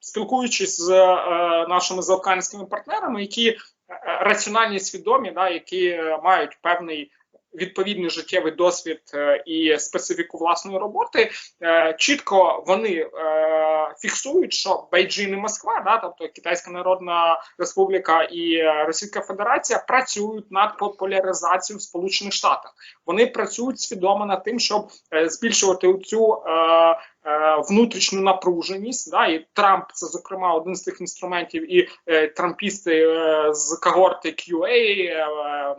спілкуючись з е, нашими заокеанськими партнерами, які е, раціональні свідомі, да, які е, мають певний відповідний життєвий досвід і специфіку власної роботи, чітко вони фіксують, що Бейджин і Москва, да, тобто Китайська Народна Республіка і Російська Федерація працюють над популяризацією в Сполучених Штатах. Вони працюють свідомо над тим, щоб збільшувати цю внутрішню напруженість. Да, і Трамп це зокрема один з тих інструментів, і е, трампісти е, з когорти QA, е,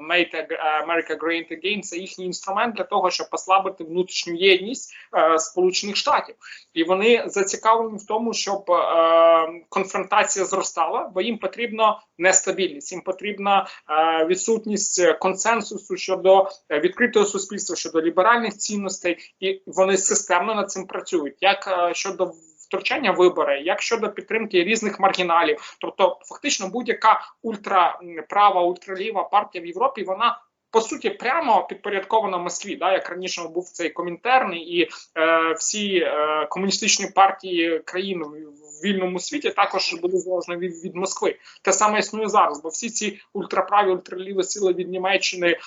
Make America Great Again, це їхній інструмент для того, щоб послабити внутрішню єдність е, Сполучених Штатів, і вони зацікавлені в тому, щоб е, конфронтація зростала, бо їм потрібна нестабільність, їм потрібна е, відсутність консенсусу щодо е, відкритого суспільства, щодо ліберальних цінностей, і вони системно над цим працюють. Як е, щодо втручання вибори, як щодо підтримки різних маргіналів, тобто фактично будь-яка ультраправа, ультраліва партія в Європі, вона. По суті, прямо підпорядкована Москві, да, як раніше був цей комінтерний, і е, всі е, комуністичні партії країн в, вільному світі також були залежні від, від Москви. Те саме існує зараз, бо всі ці ультраправі, ультраліві сили від Німеччини, е,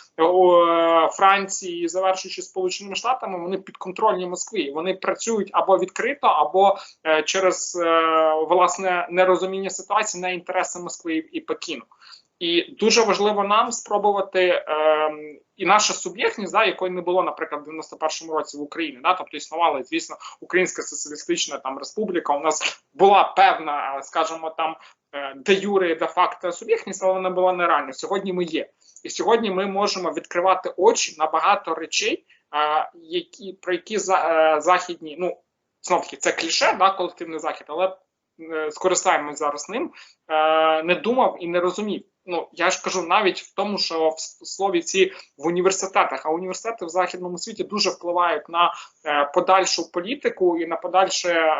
Франції, завершуючи Сполученими Штатами, вони підконтрольні Москві. Вони працюють або відкрито, або е, через е, власне нерозуміння ситуації на інтереси Москви і Пекіну. І дуже важливо нам спробувати е, і наша суб'єктність, да, якої не було, наприклад, в 91-му році в Україні. Да, тобто існувала, звісно, Українська соціалістична там республіка. У нас була певна, скажімо, там е, де юре, де факто суб'єктність, але вона була нереальна. Сьогодні ми є. І сьогодні ми можемо відкривати очі на багато речей, е, які про які за, е, західні, ну знов таки, це кліше, да, колективний захід, але е, скористаємось зараз ним. Е, не думав і не розумів. Ну я ж кажу навіть в тому, що в слові ці в університетах, а університети в західному світі дуже впливають на е, подальшу політику і на подальше.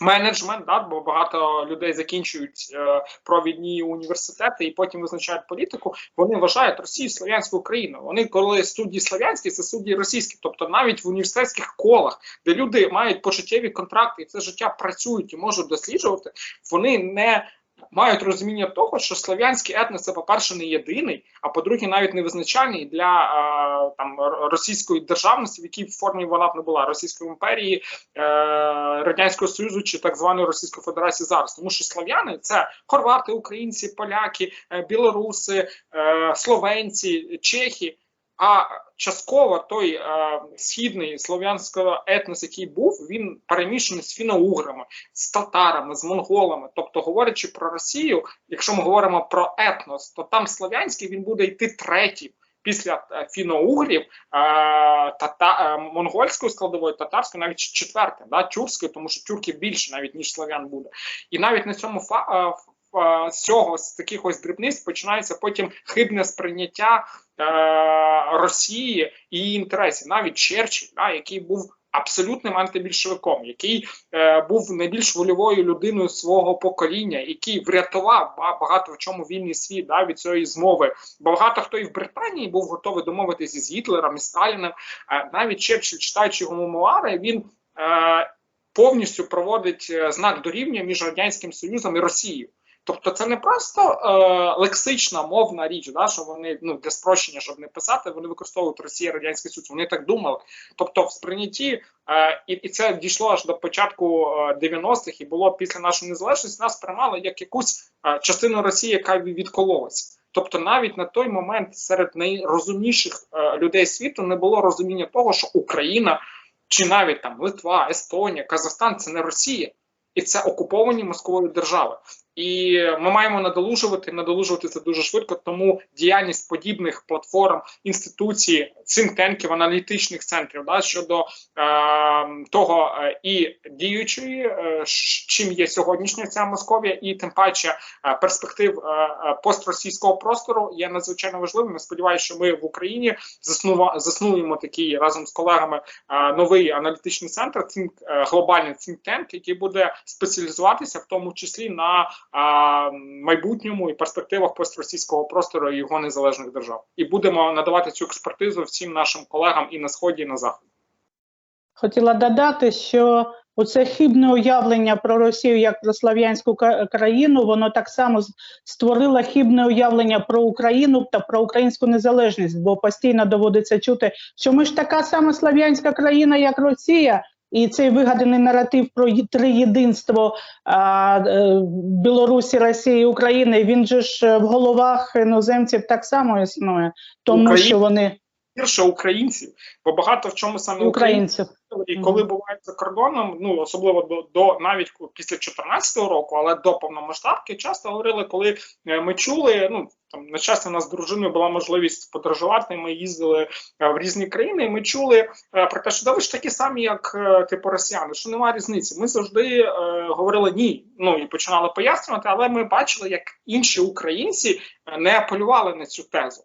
Менеджмент, да, бо багато людей закінчують е, провідні університети і потім визначають політику. Вони вважають Росію слов'янську країну. Вони коли судді слов'янські, це судді російські, тобто навіть в університетських колах, де люди мають почуттєві контракти і це життя працюють і можуть досліджувати, вони не мають розуміння того, що слов'янський етнос це, по-перше, не єдиний, а по-друге, навіть не визначальний для там російської державності, в якій формі вона б не була Російської імперії, е, радянського союзу чи так званої Російської Федерації зараз, тому що слов'яни це хорвати, українці, поляки, е, білоруси, е, словенці, чехи. А частково той е, східний слов'янський етнос, який був, він перемішаний з фіно-уграми, з татарами, з монголами. Тобто, говорячи про Росію, якщо ми говоримо про етнос, то там слов'янський він буде йти третім. Після е, фіно-угрів, е, тата, е, монгольської складової, татарської, навіть четвертим, да, тюркської, тому що тюрків більше навіть ніж слов'ян буде. І навіть на цьому з цього з таких ось дрібниць починається потім хибне сприйняття е, Росії і її інтересів. Навіть Черчилль, да, який був абсолютним антибільшовиком, який е, був найбільш вольовою людиною свого покоління, який врятував ба- багато в чому вільний світ да, від цієї змови. Багато хто і в Британії був готовий домовитися з Гітлером і Сталіним. Е, навіть Черчилль, читаючи його мемуари, він е, повністю проводить е, знак дорівнює між радянським союзом і Росією. Тобто це не просто е, лексична мовна річ, да, що вони ну для спрощення, щоб не писати, вони використовують Росія Радянський Союз. Вони так думали. Тобто, в сприйнятті, е, і, і це дійшло аж до початку е, 90-х, і було після нашої незалежності, нас сприймали як якусь е, частину Росії, яка відкололась. Тобто, навіть на той момент серед найрозумніших е, людей світу не було розуміння того, що Україна чи навіть там Литва, Естонія, Казахстан це не Росія, і це окуповані Москвою держави. І ми маємо надолужувати, надолужувати це дуже швидко. Тому діяльність подібних платформ, інституцій, цинтенків, аналітичних центрів да, щодо е, того е, і діючої, е, чим є сьогоднішня ця Московія, і тим паче е, перспектив е, е, постросійського простору є надзвичайно важливим. Сподіваюся, що ми в Україні заснува, заснуємо такий разом з колегами е, новий аналітичний центр, think, е, глобальний tank, який буде спеціалізуватися в тому числі на а, майбутньому і перспективах постросійського простору і його незалежних держав, і будемо надавати цю експертизу всім нашим колегам і на сході, і на заході. Хотіла додати, що Оце хибне уявлення про Росію як про слав'янську країну, воно так само створило хибне уявлення про Україну та про українську незалежність, бо постійно доводиться чути, що ми ж така сама слав'янська країна, як Росія. І цей вигаданий наратив про три триєдинство е, Білорусі, Росії, України, він же ж е, в головах іноземців так само існує, тому Україн... що вони Гірше українців, бо багато в чому саме українців. українців. І коли бувають за кордоном, ну особливо до, до навіть після 14 року, але до повномасштабки, часто говорили, коли е, ми чули, ну там на щастя, у нас з дружиною була можливість подорожувати. Ми їздили е, в різні країни. і Ми чули е, про те, що да ви ж такі самі, як типу росіяни, що немає різниці. Ми завжди е, говорили ні. Ну і починали пояснювати, але ми бачили, як інші українці не апелювали на цю тезу.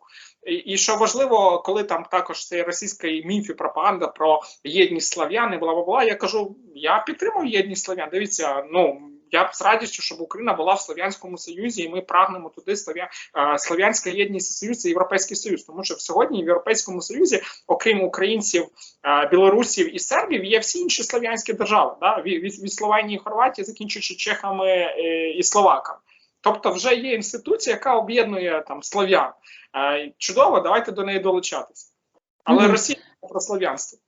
І, що важливо, коли там також цей російський міф і пропаганда про єдність слав'ян і бла бла бла. Я кажу, я підтримую єдність слав'ян. Дивіться, ну я б з радістю, щоб Україна була в Слов'янському Союзі, і ми прагнемо туди е, Слов'янська єдність Союз це Європейський Союз. Тому що сьогодні в Європейському Союзі, окрім українців, е, білорусів і сербів, є всі інші слов'янські держави. Да? Від, від Словенії і Хорватії, закінчуючи чехами е, і словаками. Тобто, вже є інституція, яка об'єднує там слов'ян. Е, Чудово, давайте до неї долучатися. Але Мгм. Росія про слов'янство.